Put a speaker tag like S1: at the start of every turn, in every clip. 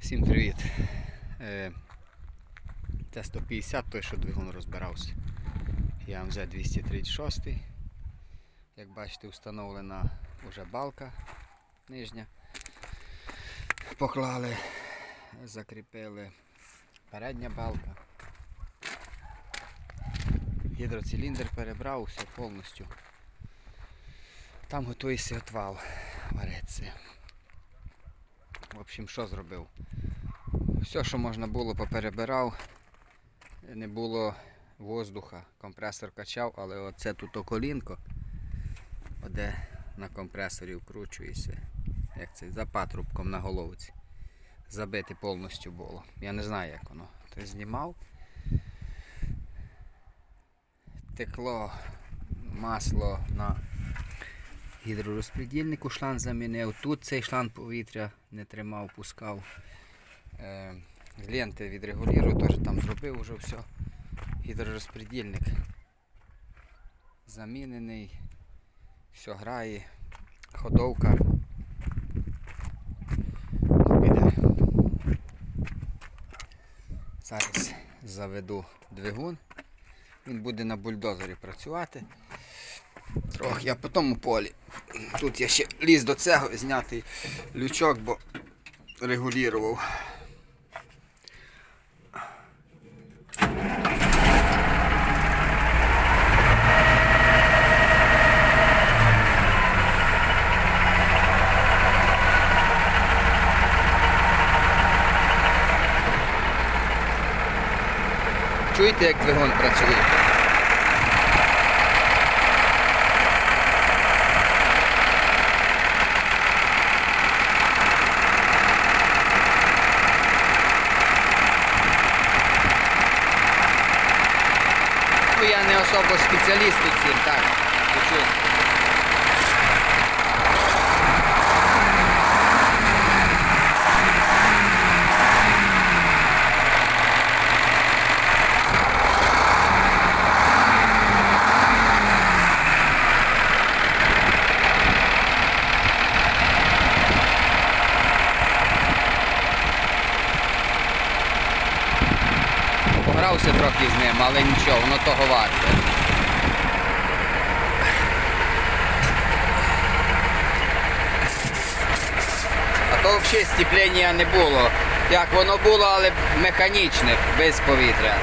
S1: Всім привіт. Це 150, той, що двигун розбирався. Я МЗ 236. Як бачите, встановлена вже балка нижня. Поклали, закріпили передня балка. Гідроциліндр перебрав все повністю. Там готується отвал вариться. В общем, що зробив? Все, що можна було, поперебирав. Не було воздуха. Компресор качав, але оце тут околінко, де на компресорі вкручується, як це, за патрубком на головці. Забити повністю було. Я не знаю, як воно. Ти знімав. Текло масло на гідророзпредільнику шланг замінив. Тут цей шланг повітря не тримав, пускав. Е, ленти відрегулював, теж там зробив вже все. Гідророзпредільник замінений. Все грає. Ходовка. Ну. Зараз заведу двигун. Він буде на бульдозері працювати. Трохи я по тому полі. Тут я ще ліз до цього зняти лючок, бо регулював. Чуєте, як двигун працює? Ну, я не особо спеціаліст у цім, так. Учусь. Погрався трохи з ним, але нічого, воно того варте. Взагалі стіплення не було. Як воно було, але механічне, без повітря.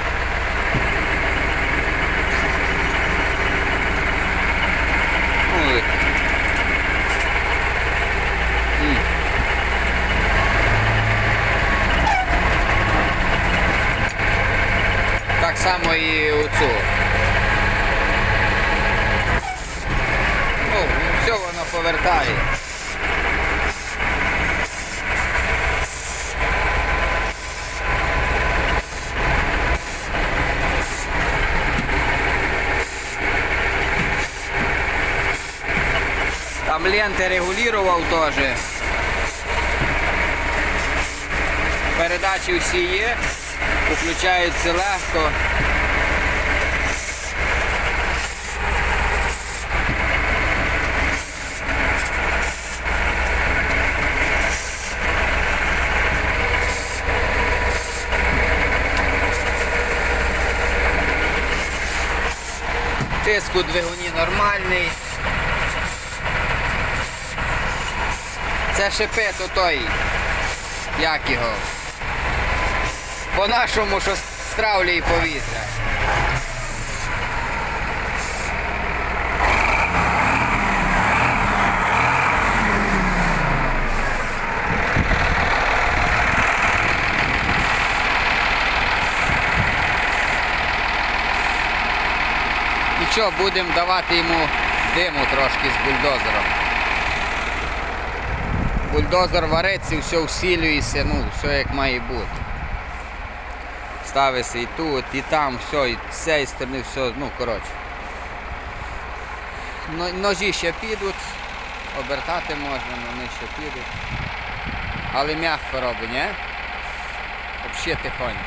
S1: Так само і у цю. Ну, все воно повертає. Там ленти регулював теж. Передачі всі є, включаються легко. Тиск у двигуні нормальний. Це шипи то той. Як його? По-нашому, що стравлює повітря. Нічого, будемо давати йому диму трошки з бульдозером. Бульдозер вариться, все усилюється, ну, все як має бути. Ставиться і тут, і там, все, і з цієї сторони, все, ну коротше. Ножі ще підуть, обертати можна, вони ще підуть. Але м'яко робить, ні? Взагалі тихонько.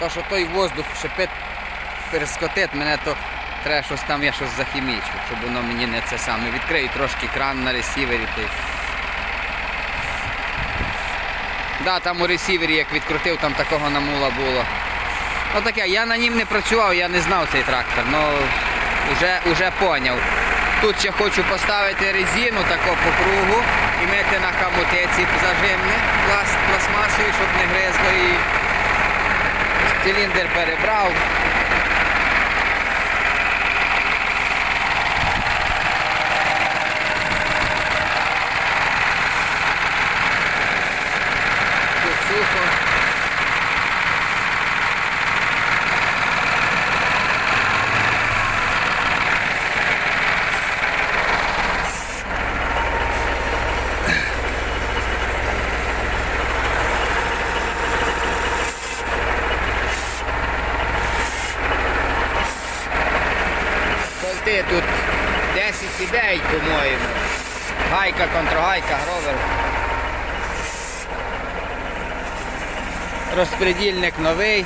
S1: То, що той воздух шипить, перескотить, мене то треба щось там, я щось захімічу, щоб воно мені не це саме. Відкрию трошки кран на ресівері. Ти. Да, там у ресівері як відкрутив, там такого намула було. Ну таке, я на нім не працював, я не знав цей трактор, але вже, вже поняв. Тут ще хочу поставити резину таку по кругу і мити на хамутеці зажимне пласт, пластмасові, щоб не гризло і циліндр перебрав. Тут сухо. Болти тут 10 ідей, по-моєму. Гайка, контргайка, гровер. Розпредільник новий.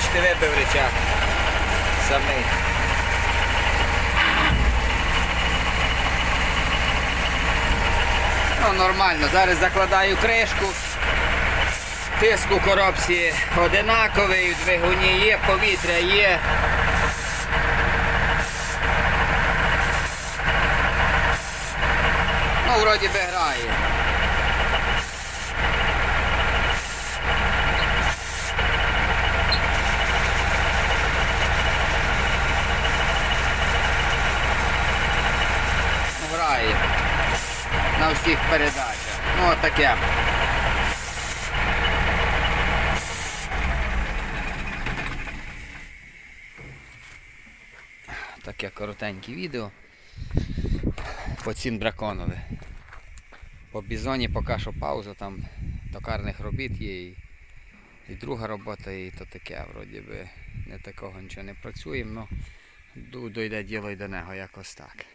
S1: Бачите, вибив речах. Самий. Ну, нормально. Зараз закладаю кришку. Тиск у коробці одинаковий, в двигуні є, повітря є. Ну, вроді би грає. Ну. На всіх передачах. Ну, таке. Таке коротеньке відео. По цін драконові. По бізоні поки що пауза, там токарних робіт є і, і друга робота, і то таке, вроді би, не такого нічого не працюємо, ну дойде діло й до нього якось так.